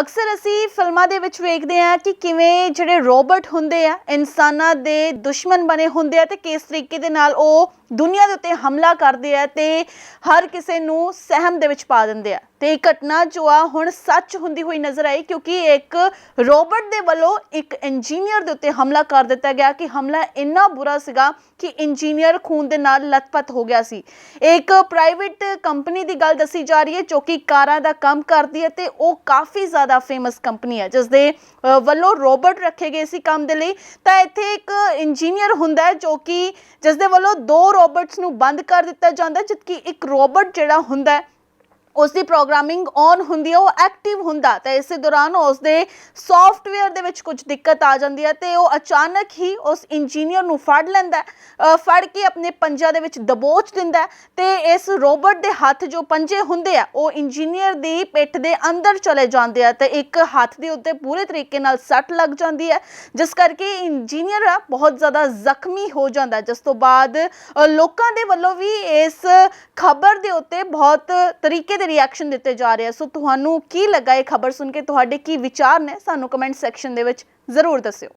ਅਕਸਰ ਅਸੀਂ ਫਿਲਮਾਂ ਦੇ ਵਿੱਚ ਵੇਖਦੇ ਹਾਂ ਕਿ ਕਿਵੇਂ ਜਿਹੜੇ ਰੋਬੋਟ ਹੁੰਦੇ ਆ, ਇਨਸਾਨਾਂ ਦੇ ਦੁਸ਼ਮਣ ਬਣੇ ਹੁੰਦੇ ਆ ਤੇ ਕਿਸ ਤਰੀਕੇ ਦੇ ਨਾਲ ਉਹ ਦੁਨੀਆ ਦੇ ਉੱਤੇ ਹਮਲਾ ਕਰਦੇ ਆ ਤੇ ਹਰ ਕਿਸੇ ਨੂੰ ਸਹਿਮ ਦੇ ਵਿੱਚ ਪਾ ਦਿੰਦੇ ਆ। ਤੇ ਇਹ ਘਟਨਾ ਜੋ ਆ ਹੁਣ ਸੱਚ ਹੁੰਦੀ ਹੋਈ ਨਜ਼ਰ ਆਈ ਕਿਉਂਕਿ ਇੱਕ ਰੋਬੋਟ ਦੇ ਵੱਲੋਂ ਇੱਕ ਇੰਜੀਨੀਅਰ ਦੇ ਉੱਤੇ ਹਮਲਾ ਕਰ ਦਿੱਤਾ ਗਿਆ ਕਿ ਹਮਲਾ ਇੰਨਾ ਬੁਰਾ ਸੀਗਾ ਕਿ ਇੰਜੀਨੀਅਰ ਖੂਨ ਦੇ ਨਾਲ ਲਤਪਤ ਹੋ ਗਿਆ ਸੀ। ਇੱਕ ਪ੍ਰਾਈਵੇਟ ਕੰਪਨੀ ਦੀ ਗੱਲ ਦੱਸੀ ਜਾ ਰਹੀ ਹੈ ਜੋ ਕਿ ਕਾਰਾਂ ਦਾ ਕੰਮ ਕਰਦੀ ਹੈ ਤੇ ਉਹ ਕਾਫੀ ਜ਼ਿਆਦਾ ਫੇਮਸ ਕੰਪਨੀ ਹੈ ਜਿਸ ਦੇ ਵੱਲੋਂ ਰੋਬੋਟ ਰੱਖੇ ਗਏ ਸੀ ਕੰਮ ਦੇ ਲਈ। ਤਾਂ ਇੱਥੇ ਇੱਕ ਇੰਜੀਨੀਅਰ ਹੁੰਦਾ ਹੈ ਜੋ ਕਿ ਜਿਸ ਦੇ ਵੱਲੋਂ ਦੋ ਰੋਬੋਟਸ ਨੂੰ ਬੰਦ ਕਰ ਦਿੱਤਾ ਜਾਂਦਾ, ਜਦਕਿ ਇੱਕ ਰੋਬੋਟ ਜਿਹੜਾ ਹੁੰਦਾ ਹੈ ਉਸ ਦੀ ਪ੍ਰੋਗਰਾਮਿੰਗ ਔਨ ਹੁੰਦੀ ਹੈ, ਉਹ ਐਕਟਿਵ ਹੁੰਦਾ ਤਾਂ ਇਸੇ ਦੌਰਾਨ ਉਸ ਦੇ ਸੌਫਟਵੇਅਰ ਦੇ ਵਿੱਚ ਕੁਝ ਦਿੱਕਤ ਆ ਜਾਂਦੀ ਹੈ ਤੇ ਉਹ ਅਚਾਨਕ ਹੀ ਉਸ ਇੰਜੀਨੀਅਰ ਨੂੰ ਫੜ ਲੈਂਦਾ ਫੜ ਕੇ ਆਪਣੇ ਪੰਜਾਂ ਦੇ ਵਿੱਚ ਦਬੋਚ ਦਿੰਦਾ ਹੈ ਤੇ ਇਸ ਰੋਬੋਟ ਦੇ ਹੱਥ ਜੋ ਪੰਜੇ ਹੁੰਦੇ ਆ, ਉਹ ਇੰਜੀਨੀਅਰ ਦੀ ਪਿੱਠ ਦੇ ਅੰਦਰ ਚਲੇ ਜਾਂਦੇ ਆ ਤੇ ਇੱਕ ਹੱਥ ਦੇ ਉੱਤੇ ਪੂਰੇ ਤਰੀਕੇ ਨਾਲ ਸੱਟ ਲੱਗ ਜਾਂਦੀ ਹੈ, ਜਿਸ ਕਰਕੇ ਇੰਜੀਨੀਅਰ ਬਹੁਤ ਜ਼ਿਆਦਾ ਜ਼ਖਮੀ ਹੋ ਜਾਂਦਾ ਜਿਸ ਤੋਂ ਬਾਅਦ ਲੋਕਾਂ ਦੇ ਵੱਲੋਂ ਵੀ ਇਸ ਖਬਰ ਦੇ ਉੱਤੇ ਬਹੁਤ ਤਰੀਕੇ ਦੇ ਰਿਐਕਸ਼ਨ ਦਿੱਤੇ ਜਾ ਰਹੇ ਆ। ਸੋ ਤੁਹਾਨੂੰ ਕੀ ਲੱਗਾ ਇਹ ਖਬਰ ਸੁਣ ਕੇ? ਤੁਹਾਡੇ ਕੀ ਵਿਚਾਰ ਨੇ? ਸਾਨੂੰ ਕਮੈਂਟ ਸੈਕਸ਼ਨ ਦੇ ਵਿੱਚ ਜ਼ਰੂਰ ਦੱਸਿਓ।